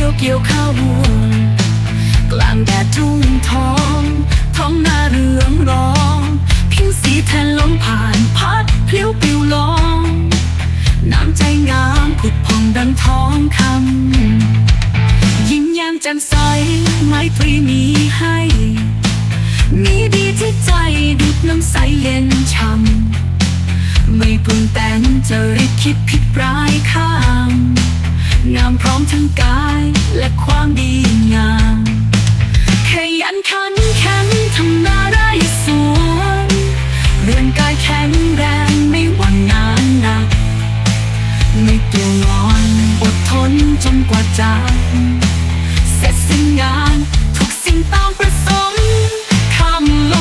ขียวเกี่ยวข้าวบัวกลางแดดทุ่งทอง ท้องนาเรืองรองพิงสีแทนลมผ่านพัดเพลี้ยวปลิวลองน้ำใจงามผุดพองดังท้องคำยิ้มแย้มแจ่มใสไมตรีมีให้ มีดีที่ใจดุดน้ำใสเย็นช่ำไม่ปรุงแต่งจะริดคิดผิดร้ายข้าม งามพร้อมทั้งกายและความดีงามขยันขันแข็งทำนาได้สวนเรือนกายแข็งแรงไม่หวั่นงานหนัก ไม่ตัวงอนอดทนจนกว่าจะเสร็จสิ้นงานทุกสิ่งตามประสงค์คำล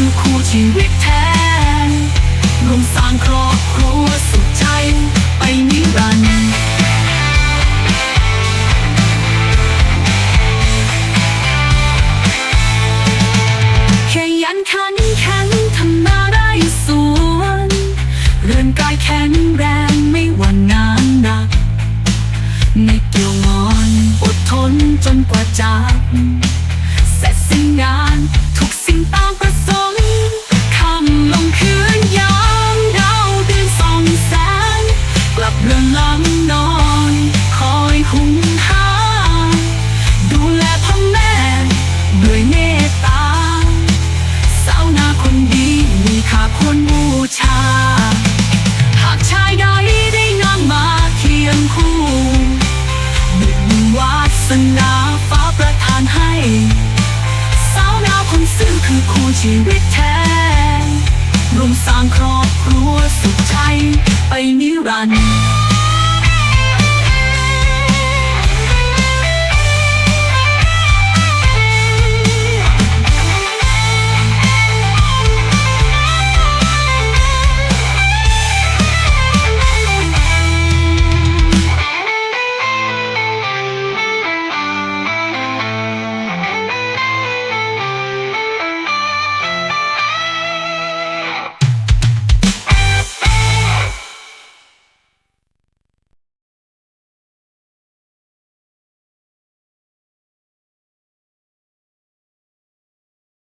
คือคู่ชีวิตแท้รวมสร้างครอบครัวสุขใจไปนิรันดร์ขยันขันแข็งทำนาได้สวนเรือนกายแข็งแรงไม่หวั่นงานหนักไม่เกี่ยวงอนอดทนจนกว่าจะเสร็จสิ้นงานทุกสิ่ง สนาฟ้าประทานให้ สาวนาคนซึ่งคือคู่ชีวิตแท้รวมสร้างครอบครัวสุขใจไปนิรันดร์